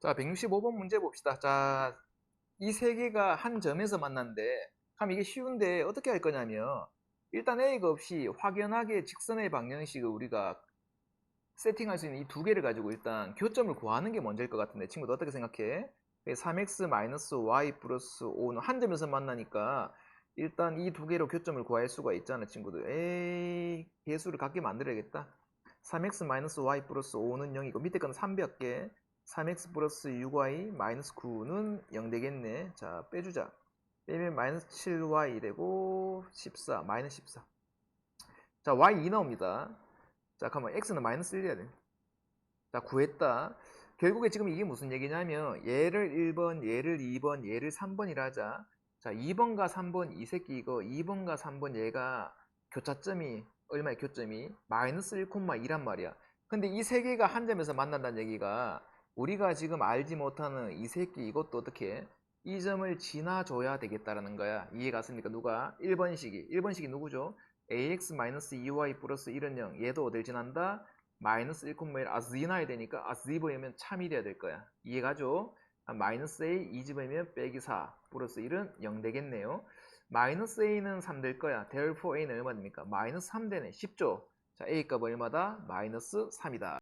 자, 165번 문제 봅시다. 자, 이 세 개가 한 점에서 만났는데, 그럼 이게 쉬운데 어떻게 할 거냐면, 일단 A가 없이 확연하게 직선의 방정식을 우리가 세팅할 수 있는 이 두 개를 가지고 일단 교점을 구하는 게 먼저일 것 같은데, 친구들 어떻게 생각해? 3x-y 플러스 5는 한 점에서 만나니까, 일단 이 두 개로 교점을 구할 수가 있잖아, 친구들. 에이, 개수를 같게 만들어야겠다. 3x-y 플러스 5는 0이고, 밑에 거는 300개. 3x 플러스 6y 마이너스 9는 0 되겠네. 자, 빼주자. 빼면 마이너스 7y 되고 14, 마이너스 14. 자, y 2 나옵니다. 자, 그러면 x는 마이너스 1이야 돼. 자, 구했다. 결국에 지금 이게 무슨 얘기냐면 얘를 1번, 얘를 2번, 얘를 3번이라 하자. 자, 2번과 3번 이 새끼 이거 2번과 3번 얘가 교차점이 얼마야 교점이? 마이너스 1,2란 말이야. 근데 이 세 개가 한 점에서 만난다는 얘기가 우리가 지금 알지 못하는 이 새끼 이것도 어떻게 이 점을 지나줘야 되겠다라는 거야. 이해 갔습니까? 누가? 1번 식이. 1번 식이 누구죠? ax-2y 플러스 1은 0. 얘도 어딜 지난다? 마이너스 1,1 아, 지나야 되니까 아, 집어이면 참이 돼야 될 거야. 이해 가죠? 아, 마이너스 a 2집어이면 빼기 4 플러스 1은 0 되겠네요. 마이너스 a는 3 될 거야. therefore a는 얼마 됩니까? 마이너스 3 되네. 쉽죠? 자, a 값 얼마다? 마이너스 3이다.